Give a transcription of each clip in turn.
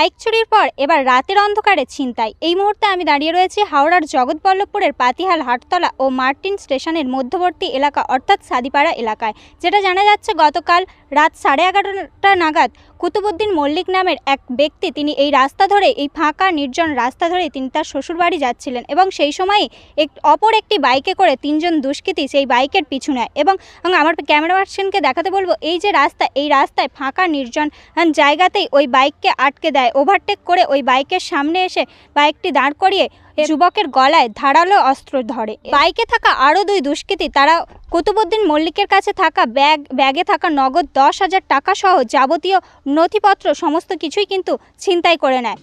Bike চুরির পর এবার রাতের অন্ধকারে ছিনতাই। এই মুহূর্তে আমি দাঁড়িয়ে রয়েছি হাওড়ার জগৎবল্লভপুরের পাতিহাল হাটতলা ও মার্টিন স্টেশনের মধ্যবর্তী এলাকা, অর্থাৎ সাদিপাড়া এলাকায়, যেটা জানা যাচ্ছে গতকাল রাত সাড়ে এগারোটা নাগাদ কুতুবুদ্দিন মল্লিক নামের এক ব্যক্তি তিনি এই রাস্তা ধরে, এই ফাঁকা নির্জন রাস্তা ধরে তিনি তার শ্বশুরবাড়ি যাচ্ছিলেন এবং সেই সময়ই এক, অপর একটি বাইকে করে তিনজন দুষ্কৃতী সেই বাইকের পিছু নেয় এবং আমার ক্যামেরা পার্সনকে দেখাতে বলব, এই যে রাস্তা, এই রাস্তায় ফাঁকা নির্জন জায়গাতেই ওই বাইককে আটকে দেয় ওভারটেক করে ওই বাইকের সামনে এসে বাইকটি দাঁড় করিয়ে যুবকের গলায় ধারালো অস্ত্র ধরে। বাইকে থাকা আরও দুই দুষ্কৃতী তারা কুতুবুদ্দিন মল্লিকের কাছে থাকা ব্যাগ ব্যাগে থাকা নগদ দশ হাজার টাকা সহ যাবতীয় নথিপত্র সমস্ত কিছুই কিন্তু ছিনতাই করে নেয়।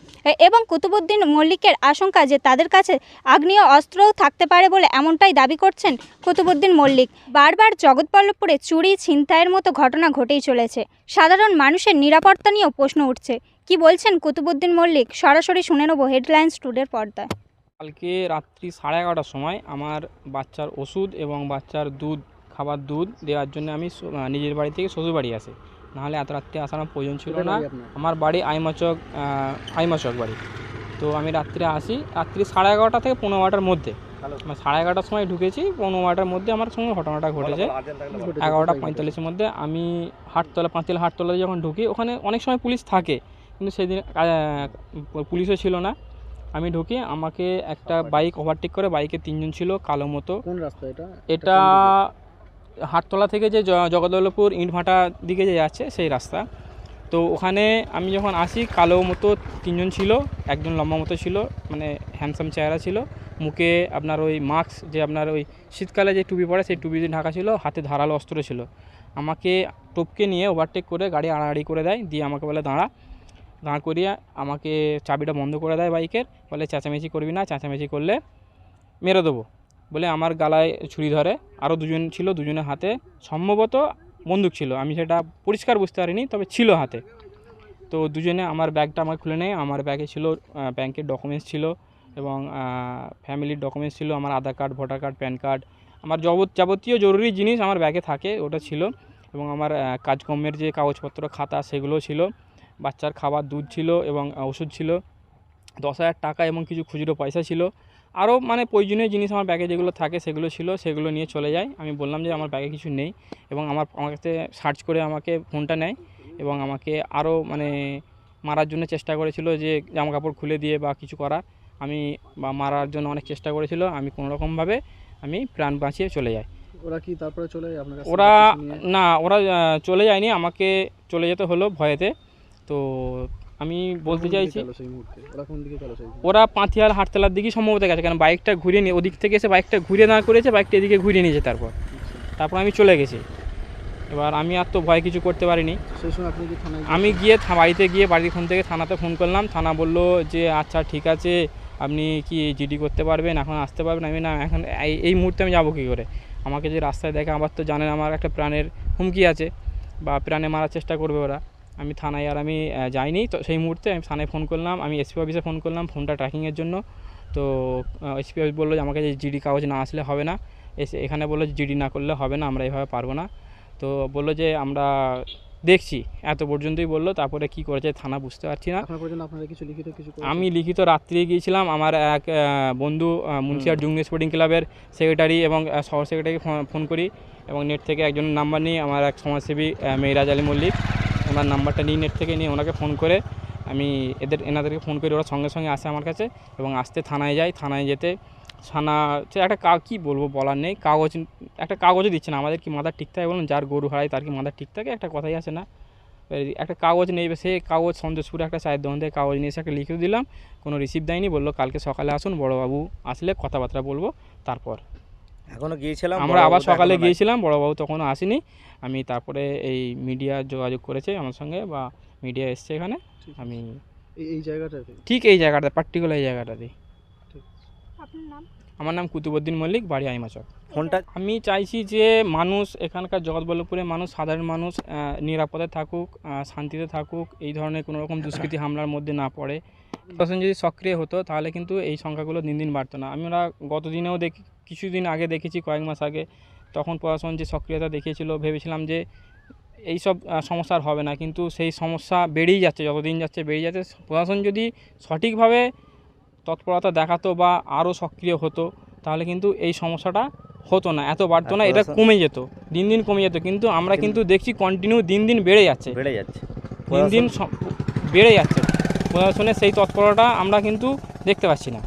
এবং কুতুবুদ্দিন মল্লিকের আশঙ্কা যে তাদের কাছে আগ্নেয় অস্ত্রও থাকতে পারে বলে এমনটাই দাবি করছেন কুতুবুদ্দিন মল্লিক। বারবার জগৎবল্লভপুরে চুরি ছিনতাইয়ের মতো ঘটনা ঘটেই চলেছে। সাধারণ মানুষের নিরাপত্তা নিয়েও প্রশ্ন উঠছে। কি বলছেন কুতুবুদ্দিন মল্লিক? সরাসরি শুনে নেব হেডলাইন্স টুডের পর্দায়। কালকে রাত্রি সাড়ে এগারোটার সময় আমার বাচ্চার ওষুধ এবং বাচ্চার দুধ খাবার দুধ দেওয়ার জন্য আমি নিজের বাড়ি থেকে শ্বশুর বাড়ি আসি। নাহলে এত রাত্রে আসার আমার প্রয়োজন ছিল না। আমার বাড়ি আইমাচক আইমাচক বাড়ি। তো আমি রাত্রে আসি রাত্রি সাড়ে এগারোটা থেকে পনেরো বারোটার মধ্যে। মানে সাড়ে এগারোটার সময় ঢুকেছি পনেরো বারোটার মধ্যে আমার সঙ্গে ঘটনাটা ঘটেছে। এগারোটা পঁয়তাল্লিশের মধ্যে আমি হাটতলা পাঁচতলা হাটতলায় যখন ঢুকি ওখানে অনেক সময় পুলিশ থাকে। কিন্তু সেদিন পুলিশও ছিল না। আমি ঢুকি আমাকে একটা বাইক ওভারটেক করে বাইকে তিনজন ছিল কালো মতো। কোন রাস্তা এটা? এটা হাটতলা থেকে যে জগদলপুর ইটভাটা দিকে যে যাচ্ছে সেই রাস্তা। তো ওখানে আমি যখন আসি কালো মতো তিনজন ছিল একজন লম্বা মতো ছিল মানে হ্যান্ডসাম চেহারা ছিল। মুখে আপনার ওই মাস্ক যে আপনার ওই শীতকালে যে টুপি পরে সেই টুপি দিয়ে ঢাকা ছিল হাতে ধারালো অস্ত্র ছিল। আমাকে টপকে নিয়ে ওভারটেক করে গাড়ি আড়াআড়ি করে দেয় দিয়ে আমাকে বলে দাঁড়া। দাঁড় করিয়ে আমাকে চাবিটা বন্ধ করে দেয় বাইকের। বলে, চেঁচামেচি করবি না, চেঁচামেচি করলে মেরে দেবো। বলে, আমার গালায় ছুরি ধরে। আরও দুজন ছিল, দুজনের হাতে সম্ভবত বন্দুক ছিল। আমি সেটা পরিষ্কার বুঝতে পারিনি, তবে ছিল হাতে। তো দুজনে আমার ব্যাগটা আমার খুলে নেয়। আমার ব্যাগে ছিল ব্যাংকের ডকুমেন্টস ছিল এবং ফ্যামিলির ডকুমেন্টস ছিল। আমার Aadhaar card, voter card, PAN card, আমার যাবত যাবতীয় জরুরি জিনিস আমার ব্যাগে থাকে, ওটা ছিল। এবং আমার কাজকর্মের যে কাগজপত্র, খাতা সেগুলো ছিল। বাচ্চার খাবার দুধ ছিল এবং ওষুধ ছিল। দশ হাজার টাকা এবং কিছু খুচরো পয়সা ছিল। আরও মানে প্রয়োজনীয় জিনিস আমার ব্যাগে যেগুলো থাকে সেগুলো ছিল সেগুলো নিয়ে চলে যায়। আমি বললাম যে আমার ব্যাগে কিছু নেই এবং আমার আমার কাছে সার্চ করে আমাকে ফোনটা নেয় এবং আমাকে আরও মানে মারার জন্য চেষ্টা করেছিল যে জামা কাপড় খুলে দিয়ে বা কিছু করার। আমি বা মারার জন্য অনেক চেষ্টা করেছিল। আমি কোনো রকমভাবে আমি প্রাণ বাঁচিয়ে চলে যাই। ওরা কি তারপরে চলে যায় ওরা না ওরা চলে যায়নি। আমাকে চলে যেতে হলো ভয়েতে। তো আমি বলতে চাইছি ওরা? পাঁথিয়াল হাটতলার দিকেই সম্ভবত গেছে কারণ বাইকটা ঘুরিয়ে নিয়ে ওদিক থেকে এসে বাইকটা ঘুরে দাঁড় করেছে বাইকটা এদিকে ঘুরিয়ে নিয়েছে তারপর। তারপর আমি চলে গেছি। এবার আমি আর তো ভয় কিছু করতে পারিনি। আমি গিয়ে বাড়িতে গিয়ে বাড়ির ফোন থেকে থানাতে ফোন করলাম। থানা বলল যে আচ্ছা ঠিক আছে আপনি কি জিডি করতে পারবেন? এখন আসতে পারবেন? আমি না এখন এই- এই মুহূর্তে আমি যাব কী করে? আমাকে যে রাস্তায় দেখে আবার তো জানেন আমার একটা প্রাণের হুমকি আছে বা প্রাণে মারার চেষ্টা করবে ওরা। আমি থানায় আর আমি যাইনি। তো সেই মুহূর্তে আমি থানায় ফোন করলাম আমি এসপি অফিসে ফোন করলাম ফোনটা ট্র্যাকিংয়ের জন্য। তো এসপি অফিস বলল যে আমাকে যে জিডি কাগজ না আসলে হবে না। এসে এখানে বলল যে জিডি না করলে হবে না আমরা এভাবে পারব না। তো বলল যে আমরা দেখছি এত পর্যন্তই বলল তারপরে কি করেছে থানা বুঝতে পারছি না। কিছু লিখিত কিছু আমি লিখিত রাত্রে গিয়েছিলাম আমার এক বন্ধু মুন্সিয়ার জুংনি স্পোর্টিং ক্লাবের সেক্রেটারি এবং শহর সেক্রেটারিকে ফোন করি এবং নেট থেকে একজনের নাম্বার নিয়ে আমার এক সমাজসেবী আহ, মেহরাজ আলী মল্লিক। ওনার নাম্বারটা নিই নেট থেকে নিয়ে ওনাকে ফোন করে আমি এদের, এনাদেরকে ফোন করি, ওরা সঙ্গে সঙ্গে আসে আমার কাছে এবং আসতে থানায় যাই থানায় যেতে থানা সে একটা কা, কী বলব বলার নেই, কাগজ, একটা কাগজও দিচ্ছে না। আমাদের কি মাথা ঠিক থাকে বলুন? যার গরু হারায় তার কি মাথা ঠিক থাকে? একটা কথাই আছে না। একটা কাগজ নেই, সে কাগজ সন্তোষপুরে একটা চায়ের দোকান থেকে কাগজ নিয়ে এসে একটা লিখে দিলাম। কোনো রিসিভ দেয়নি, বলল কালকে সকালে আসুন, বড়োবাবু আসলে কথাবার্তা বলব, তারপর। এখনও গিয়েছিলাম আমরা আবার সকালে। গিয়েছিলাম বড়োবাবু তখনও আসেনি। আমি তারপরে এই মিডিয়া যোগাযোগ করেছে আমার সঙ্গে বা মিডিয়া এসছে এখানে। আমি এই- এই জায়গাটাতে ঠিক এই জায়গাটা পার্টিকুলার এই জায়গাটাতে আপনার নাম? আমার নাম কুতুবুদ্দিন মল্লিক বাড়ি আইমাচক। ফোনটা আমি চাইছি যে মানুষ এখানকার জগৎবল্লভপুরে মানুষ সাধারণ মানুষ নিরাপদে থাকুক শান্তিতে থাকুক এই ধরনের কোনো রকম দুষ্কৃতি হামলার মধ্যে না পড়ে। প্রশাসন যদি সক্রিয় হতো তাহলে কিন্তু এই সংখ্যাগুলো দিন দিন বাড়তো না। আমরা গত দিনেও দেখি কিছুদিন আগে দেখেছি কয়েক মাস আগে তখন প্রশাসন যে সক্রিয়তা দেখিয়েছিল ভেবেছিলাম যে এই সব সমস্যার হবে না। কিন্তু সেই সমস্যা বেড়েই যাচ্ছে যতদিন যাচ্ছে বেড়েই যাচ্ছে। প্রশাসন যদি সঠিকভাবে তৎপরতা দেখাতো বা আরও সক্রিয় হতো তাহলে কিন্তু এই সমস্যাটা হতো না এত বাড়তো না এটা কমে যেত দিন দিন কমে যেত কিন্তু আমরা কিন্তু দেখছি কন্টিনিউ দিন দিন বেড়ে যাচ্ছে। বেড়ে যাচ্ছে। দিন দিন বেড়ে যাচ্ছে। প্রশাসনের সেই তৎপরতা আমরা কিন্তু দেখতে পাচ্ছি না।